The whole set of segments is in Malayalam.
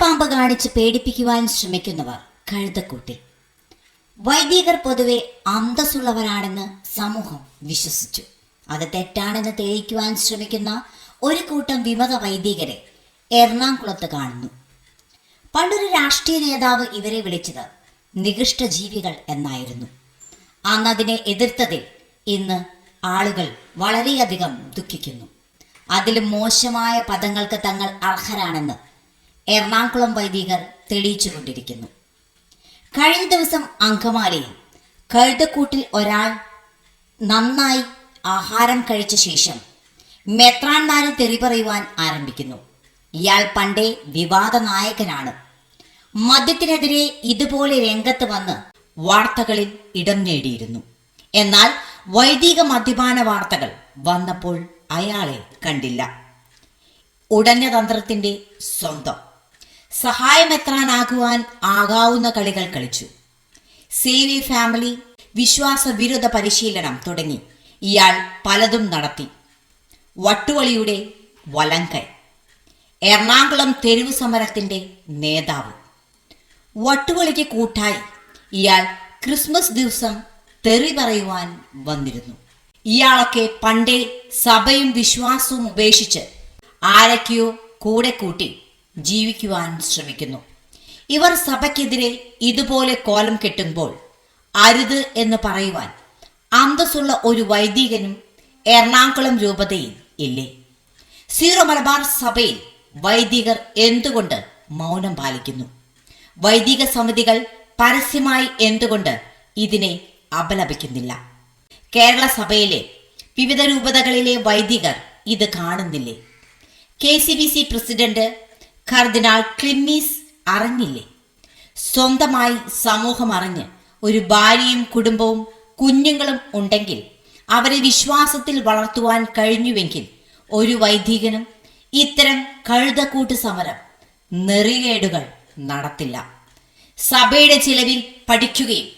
പാമ്പ് കാണിച്ച് പേടിപ്പിക്കുവാൻ ശ്രമിക്കുന്നവർ കഴുതക്കൂട്ടി വൈദികർ പൊതുവെ അന്തസ്സുള്ളവരാണെന്ന് സമൂഹം വിശ്വസിച്ചു. അത് തെറ്റാണെന്ന് തെളിയിക്കുവാൻ ശ്രമിക്കുന്ന ഒരു കൂട്ടം വിമത വൈദികരെ എറണാകുളത്ത് കാണുന്നു. പണ്ടൊരു രാഷ്ട്രീയ നേതാവ് ഇവരെ വിളിച്ചത് നികൃഷ്ട ജീവികൾ എന്നായിരുന്നു. അന്ന് അതിനെ എതിർത്തതിൽ ഇന്ന് ആളുകൾ വളരെയധികം ദുഃഖിക്കുന്നു. അതിലും മോശമായ പദങ്ങൾക്ക് തങ്ങൾ അർഹരാണെന്ന് എറണാകുളം വൈദികർ തെളിയിച്ചുകൊണ്ടിരിക്കുന്നു. കഴിഞ്ഞ ദിവസം അങ്കമാലിയിൽ കഴുതക്കൂട്ടിൽ ഒരാൾ നന്നായി ആഹാരം കഴിച്ച ശേഷം മെത്രാൻമാരെ തെറി പറയുവാൻ ആരംഭിക്കുന്നു. ഇയാൾ പണ്ടേ വിവാദ നായകനാണ്. മദ്യത്തിനെതിരെ ഇതുപോലെ രംഗത്ത് വന്ന് വാർത്തകളിൽ ഇടം നേടിയിരുന്നു. എന്നാൽ വൈദിക മദ്യപാന വാർത്തകൾ വന്നപ്പോൾ അയാളെ കണ്ടില്ല. ഉടഞ്ഞ തന്ത്രത്തിന്റെ സ്വന്തം സഹായമെത്രാനാകുവാൻ ആകാവുന്ന കളികൾ കളിച്ചു. സി വി ഫാമിലി വിശ്വാസ വിരുദ്ധ പരിശീലനം തുടങ്ങി. ഇയാൾ പലതും നടത്തി. വട്ടുവളിയുടെ വലങ്കൈ. എറണാകുളം തെരുവ് സമരത്തിന്റെ നേതാവ്. വട്ടുവളിക്ക് കൂട്ടായി ഇയാൾ ക്രിസ്മസ് ദിവസം തെറി പറയുവാൻ വന്നിരുന്നു. ഇയാളൊക്കെ പണ്ടേ സഭയും വിശ്വാസവും ഉപേക്ഷിച്ച് ആരൊക്കെയോ കൂടെ കൂട്ടി ജീവിക്കുവാൻ ശ്രമിക്കുന്നു. ഇവർ സഭയ്ക്കെതിരെ ഇതുപോലെ കോലം കെട്ടുമ്പോൾ അരുത് എന്ന് പറയുവാൻ അന്തസ്സുള്ള ഒരു വൈദികനും എറണാകുളം രൂപതയിൽ ഇല്ലേ? സീറോ മലബാർ സഭയിൽ വൈദികർ എന്തുകൊണ്ട് മൗനം പാലിക്കുന്നു? വൈദിക സമിതികൾ പരസ്യമായി എന്തുകൊണ്ട് ഇതിനെ അപലപിക്കുന്നില്ല? കേരള സഭയിലെ വിവിധ രൂപതകളിലെ വൈദികർ ഇത് കാണുന്നില്ലേ? K C B C president കർദിനാൾ ക്ലിമ്മീസ് അറിഞ്ഞില്ലേ? സ്വന്തമായി സമൂഹം അറിഞ്ഞ് ഒരു ഭാര്യയും കുടുംബവും കുഞ്ഞുങ്ങളും ഉണ്ടെങ്കിൽ അവരെ വിശ്വാസത്തിൽ വളർത്തുവാൻ കഴിഞ്ഞുവെങ്കിൽ ഒരു വൈദികനും ഇത്തരം കഴുതക്കൂട്ട് സമരം നെറികേടുകൾ നടത്തില്ല. സഭയുടെ ചിലവിൽ പഠിക്കുകയും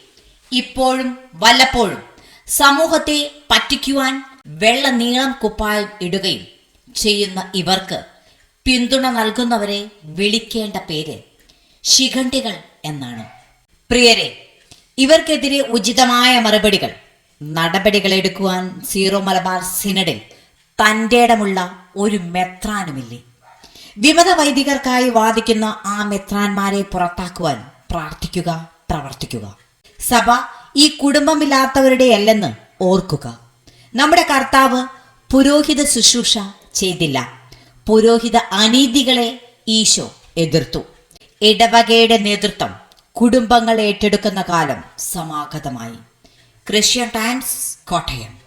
ഇപ്പോഴും വല്ലപ്പോഴും സമൂഹത്തെ പറ്റിക്കുവാൻ വെള്ള നീളം കുപ്പായം ഇടുകയും ചെയ്യുന്ന ഇവർക്ക് പിന്തുണ നൽകുന്നവരെ വിളിക്കേണ്ട പേര് ശിഖണ്ഡികൾ എന്നാണ്. പ്രിയരെ ഇവർക്കെതിരെ ഉചിതമായ മറുപടികൾ. നടപടികൾ എടുക്കുവാൻ സീറോ മലബാർ സിനഡിൽ തന്റെ ഇടമുള്ള ഒരു മെത്രാനുമില്ലേ? വിമത വൈദികർക്കായി വാദിക്കുന്ന ആ മെത്രാന്മാരെ പുറത്താക്കുവാൻ പ്രാർത്ഥിക്കുക പ്രവർത്തിക്കുക. സഭ ഈ കുടുംബമില്ലാത്തവരുടെ അല്ലെന്ന് ഓർക്കുക. നമ്മുടെ കർത്താവ് പുരോഹിത ശുശ്രൂഷ ചെയ്തില്ല. പുരോഹിത അനീതികളെ ഈശോ എതിർത്തു. ഇടവകയുടെ നേതൃത്വം കുടുംബങ്ങൾ ഏറ്റെടുക്കുന്ന കാലം സമാഗതമായി. Christian Times Kottayam.